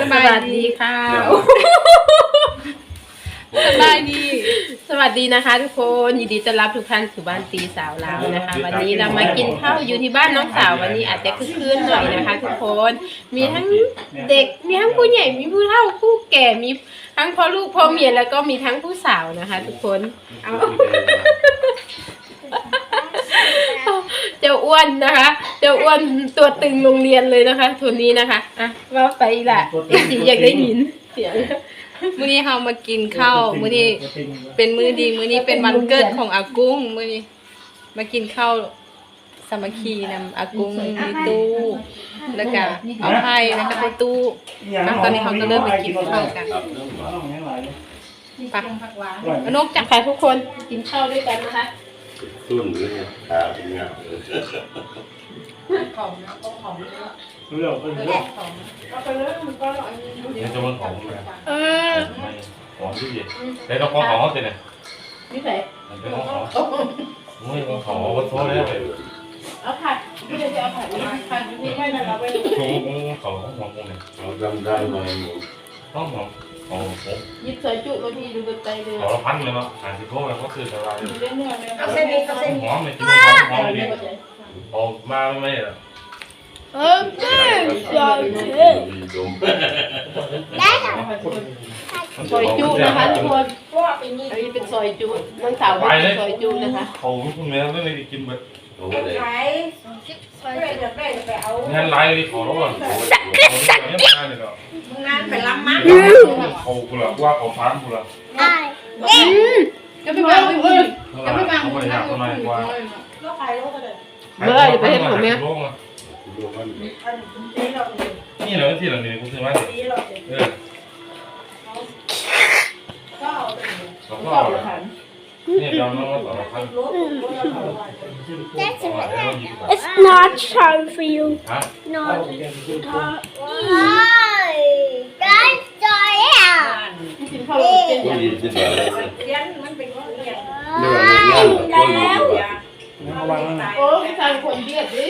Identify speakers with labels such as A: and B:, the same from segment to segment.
A: สบายดีค่ะ สบายดี สวัสดีนะคะทุกคนยินดีต้อนรับทุกท่านสู่บ้านตีสาวลาวนะคะ วันนี้เรามากินข้าวอยู่ที่บ้านน้องสาววันนี้อาจจะคึกคืนหน่อยนะคะ ทุกคน มีทั้งเด็กมีทั้งผู้ใหญ่มีผู้เฒ่าผู้แก่มีทั้งพ่อลูกพ่อเมียแล้วก็มีทั้งผู้สาวนะคะ ทุกคนเอา เจ้าอ้วนนะคะ เจ้าอ้วนตัวตึงโรงเรียนเลยนะคะทุนนี้นะคะอะว่าไปละสีอยากได้ยินเสียง
B: มื้อนี้เรามากินข้าวมื้อนี้เป็นมื้อดีมื้อนี้เป็นวันเกิดของอากุ้งมื้อนี้มากินข้าวสามัคคีนำอากุ้งมีตู้แล้วก็เอาไผ่แล้วก็ไปตู้อะตอนนี้เขาก็เริ่มไปกินข้าวกันไปเอานกจัก
A: ค่ะทุกคนกินข้าวด้วยกันนะคะ
C: ตุ้นเลยขาเป็นเงา
D: รู้แล้วก็รู้
E: เนี่ยจะมันของเลย
A: เออ
E: ของที่เดีแต่ต้องของของเขาเนี่ย
A: นี่ไหน
E: เป็นของของไม่ของของวัดโซ่ได้เลย
A: เอาผัดไม่ได้จะเอาผัดมาผัดนี่ไม่ได้เราไป
E: ของของของของเนี่ย
C: เราจำได้ไหมหมู
E: ต้องของ ของผม
A: หยิบใส่จุบางทีดูกระจายเลย
E: ของละพันเลยเนาะอ่านสิโก้แล้วก็คืออะไร
A: เล่นเนื้อเลย
F: เอาเส้นนี้เอาเส้นนี้
E: หอมเลยกินหอมหอมดีออกมาไม่ได้
A: เออแม่ใส่
C: ดีดม
A: ซอยจุนะคะทุกคน
F: เพราะว่าปีนี้
A: อันนี้เป็นซอยจุน้องสาวเป็นซอยจุนะคะ
E: เขาคุณแม่ไม่ได้กินแบบ
C: โอ้เลย
F: ขายเพื่อนจะได้ไปเอา
E: งานไลฟ์ขอแล้วก่อนสักสักสักเนี่ยมาเนี่ยเนาะ
F: มึงงานไปรับมั้ง
E: เขากูละว่าเขาฟังกูละ
A: จะไม่วางไม่วาง
E: เขาไม่อยากทำไมว่า
F: ก็ขายแล้วก็เลย
A: เมื่ออยู่ประเทศผมเนี่ย
C: ดูมัน
F: อันนี้เราเลย
E: นี่เหรอที่เราเนี่ยกูซื้อมาเนี่ย
F: ปีเราเลย
E: เออ
F: ก็เอาไป
E: เราก็เอาเนี่ย
G: It's not time for you.
E: ฮะ
G: Not That's Joya.
A: กินข้าวเป็น
C: ก็ดีที่สุดเลย
F: เรียนมันเป็นว่ายน
C: ไม่ว่าไม่ยากก็อยู่
F: อย่า
D: ระวังนะ
A: โอ้ยทางคนเบียดดิ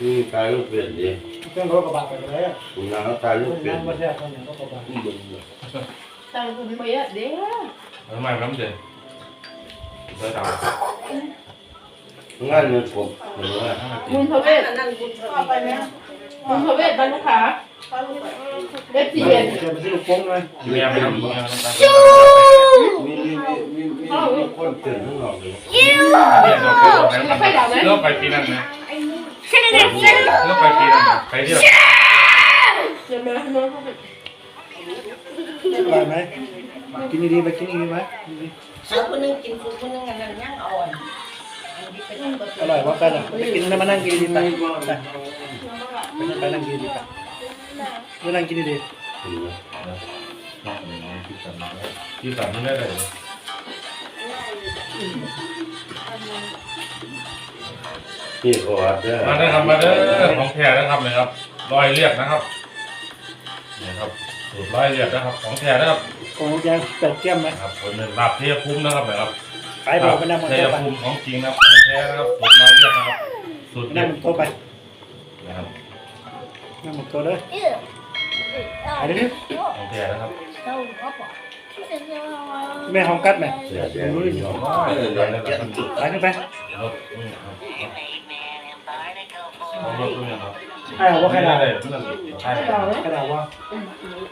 C: นี่กายลูกเปลี่ยนดี
D: เครื่องรถกระบะไปเลย
C: คุณน้าตายลูกเปลี่ยน
D: น้ำมันแยกกันอย่างรถกระบะ
A: ทางคนเบียดดิ
E: ทำไมน้ำเดือ เดือดดาว
C: งานเงินผมเห็นไหม
A: มุนพระเวท
F: นั่นคุณก็ไปไหม
A: มุนพระเวทบรรลุขาเด็ดสี่เย็น
D: เดี๋ยวไปซื้อลูกโป่งเลย
E: เมียไปทำเมียน้ำ
C: มีมีมีมีคนตื่นข้างนอกเลย
E: ยเราไปตรงนั้นเลือกไปปีนั้นนะเลือกไปปีนั้นไปที่ไหน
A: เดี๋ยวมาน้องเขา
D: อร่อยไหม กินดีๆไปกินดีๆไหม
F: เอาคนนึงกินคนนึงอันนั้นย่างอ่อน
D: อร่อยเพราะกันอะไปกินแล้วมานั่งกินดีๆไปไปนั่งกินดีๆไปมานั่งกินดี
C: เห็นไหม
E: ที่สั่งที่ได้เลย
C: นี่ขออัดเด้อ
E: มาได้ครับมาได้ของแท้นะครับเลยครับรอยเรียกนะครับนี่ครับ สูตรรอยเรียกนะครับ ของแท้นะครับ
D: ๆของแกเปิดแก้มไหม
E: ครับคนลาบเทียภูมินะครับนะครับ
D: ขายบอกไปนั่งบน
E: เทีย
D: โต๊ะไป
E: ภูมิของจริงนะครับของแท้นะครับสูตรรอยเรียกนะครับสูตร
D: นั่
E: เด็
D: ง
E: ด
D: บนโต๊ะไป
E: นะครับ
D: นั่งบนโต๊ะเลยไปดิ
E: ของแท้นะครับ
D: แม่หอมกัดไหม
C: เสียแดง
D: รู้ดิ
C: เนาะเออเดี๋ยวจะ
D: ไปขึ้นไป
E: รถอืมครับรถตัวนี้ครับ
D: ไอ้เอาว่าใครด่า
E: ได้
D: เลย
E: เพื่อนใช่
D: ใครด่าว่า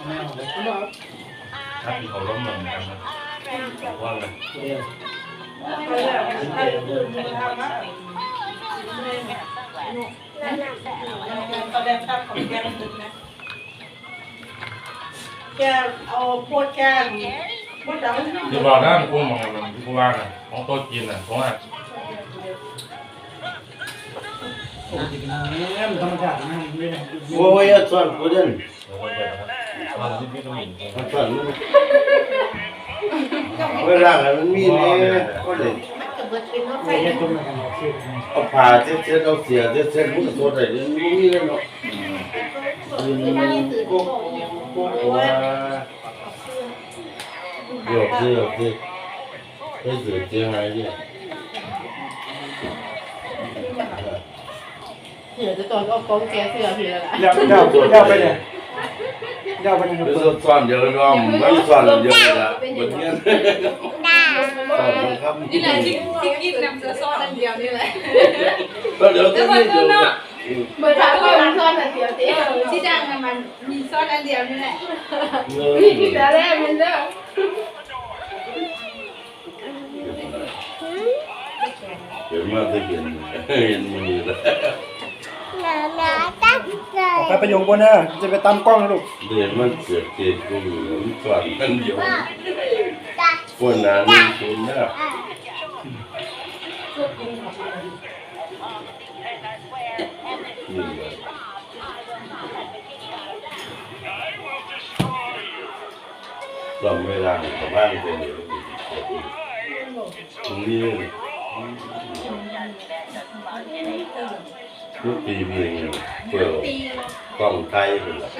D: ไม่เอาเลย
E: ถ้าที่เขาล้มเหมือนกันนะว่าเลย
D: เดี๋ยว
F: ตอนแกตั้งของแกนึกนะแกเอาโพดแกโพดดัง
E: คือบอกนะกูมองมันกูว่านะของโต๊ะจีนนะเพราะ
D: ธรรมชาตินะไม่ได้
C: โอ้ยอัดส่วนกูเด่น
E: เราก็เปิดนะครับเราที่พี่ก็มี
C: อัดส่วนมันเวลาอะไรมันมีเนี่ยก็เลย
F: มันก็เบิดเป็นว่าไฟ
D: ไม่ได้ต้มกันหรอกคือ
C: เอาผ่าเช็ดเอาเสียเช็ดมันก็ตัวไหนเนี่ยมันมีเลยเนาะอืมก็ก็ว่าเดี๋ยวเดี๋ยวเดี๋ยวให้เสือเจียงไงเนี่ย
A: เดี๋ยวจะตอนออกกองแกเสือเสือละ
D: เดี๋ยวเดี๋ยวเดี๋ยวไปเนี่ยเจ้าไปยัง
C: หรือ
D: เปิด
C: ซ่อนเดียวกันว่าไม่ซ่อนเดียวกันละเหมือนกันซ่อนบังคับ
B: นี่แหละที่ที่กินน้ำเสือซอสอันเดียวนี่แหละ
C: แล้วเดี๋ยวจะไม่เดียวกัน
A: เบอร์ถามว่ามันซ่อนอันเดียวสิ
B: ที่ดังน่ะมันมีซอสอันเดียวนี่แหละ
A: นี่ที่แต่แรกมันเด้อ
C: เห็นมาจะเห็นเห็นมือแล้ว
D: ออก ไปประโยคบนนะจะไปตามกล้องนะลูก
C: เดี๋ยวมันเกิดเกิดกูมันซ่อนกันเดียวคนนั้นคนน่ะเราไม่ร่างแต่บ้านเป็นตรงนี้ ทุกปีมีเงินเปิดกล้องไทยเป็นหลัก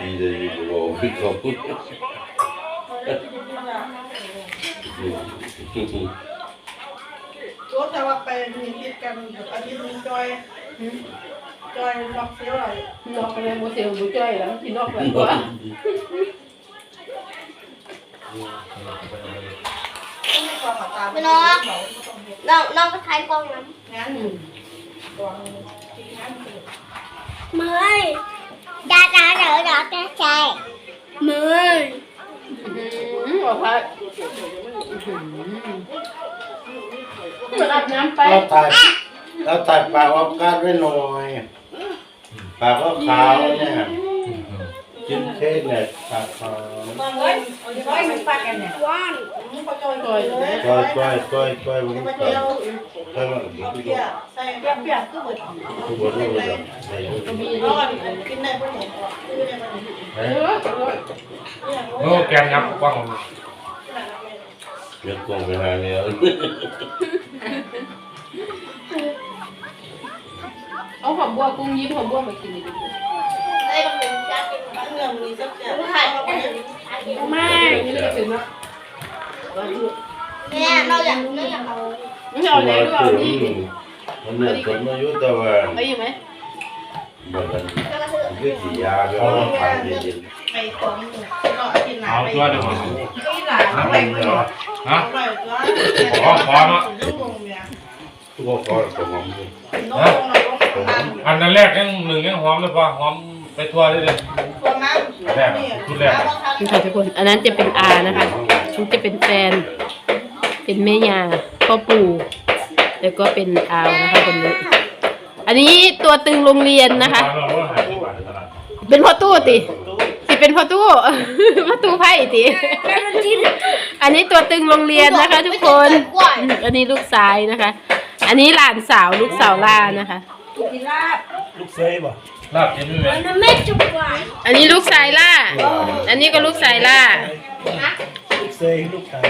C: ดีเลยดีโอ้คือเขาพูด
F: รู้แต่ว่าไปมีคิดกันอาทิตย์นึงจอยจอยล็อกเสียอะไร
A: นอกไปเลยโมเสลบุจอยแล้วที่นอกแบบว่า
F: ไม่ความมาตาม
G: น้องน้องน้องก็ทายกล้องน้
F: งั้นกองที่งั้นำ
G: เมยดาดาเดาดาแกใจเมย
A: บอกว่าเหมือนอาบน้ำไป
C: เราตัดเราตัดปากออกกาดไว้หน่อยปากก็ขาวเนี่ย กินเค้กเนี่ยปากขาว
F: มองเว้ยจอยมันปัดกันเนี่ย
G: ว่าน
F: มึงก็จอยจอยเลย
C: ก้อยก้อยก้อยก้อยมัน
F: ไป
C: ก็
F: เไม่นี่
A: เอาอยากินดิ
G: ไอ้บางคนอยากกิน
F: เรื่องมีสักอย่าง
G: ถ่ายเขาไม่เนี่ยเราอยากเราอยากเอา
A: ไม่เอาไหนก็เอานี่
C: มันเนี่ยคนอายุแต่ว่า
A: ไปอยู่ไหม
C: แบบนั้น
G: แล้วก็คือ
C: คือสียาไปเอาผ่านเย็น
F: ไปของก็อาทิตย์หน้า
E: เอาตัวเดี๋ยวผม
F: ที่ไปเมื่อ
E: ฮะขอขอเนาะ
F: งงเนี่ย
C: ทุกคนก็สมอง
F: น้องน้องน้อง
E: อันนั้นแรกยังหนึ่งยังหอมเลยป่ะหอม ไปทั่วเลยเลย
F: ตัวน้ำ
A: นี่ค่ะทุกคน อันนั้นจะเป็นอานะคะนี่จะเป็นแฟน เป็นแม่ยาพ่อปู่แล้วก็เป็นอาวนะคะคนนี้อันนี้ตัวตึงโรงเรียนนะคะ
E: เราว่าหายไปตลาด
A: เป็นพ่อตู้ติสิเป็นพ่อตู้ พ่อตู้ไพ่ติอันนี้ตัวตึงโรงเรียนนะคะ ทุกคนอืมอันนี้ลูกชายนะคะ อันนี้หลานสาวลูกสาวล่านะคะ
D: ลูกเซยบ่
E: ลาบกินไหม
G: มันไม่จุกว่า
A: อันนี้ลูกชายล่า อันนี้ก็ลูกชายล่า
D: ลูกเซยลูกชาย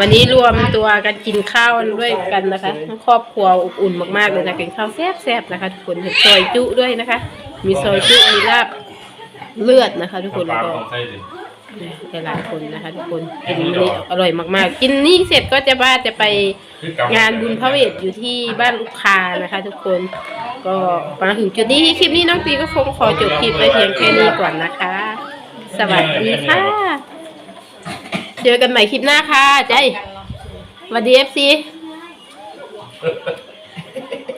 A: วันนี้รวมตัวกันกินข้าวด้วยกันนะคะทั้งครอบครัวอบอุ่นมากๆเลยนะกินข้าวแซ่บๆนะคะ ทุกคนเห็นซอยจุด้วยนะคะ มีซอยจุมีลาบเลือดนะคะ ทุกคน
E: ป
A: แล้
E: ลาว
A: ก็
E: ของไทยดิ
A: หลายๆคนนะคะทุกคนกินวันนี้อร่อยมากๆ กินนี่เสร็จก็จะว่าจะไปงานบุญพระเวทอยู่ที่บ้านลูกคานะคะ ทุกคนก็มาถึงจุดนี้คลิปนี้น้องตีก็คงขอจบคลิปไปเพียงแค่นี้ก่อนนะคะ สวัสดีค่ะ เจอกันใหม่คลิปหน้าค่ะใจสวัสดีเอฟซี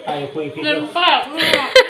D: ไปคุยพี่
A: เรื่องฝาก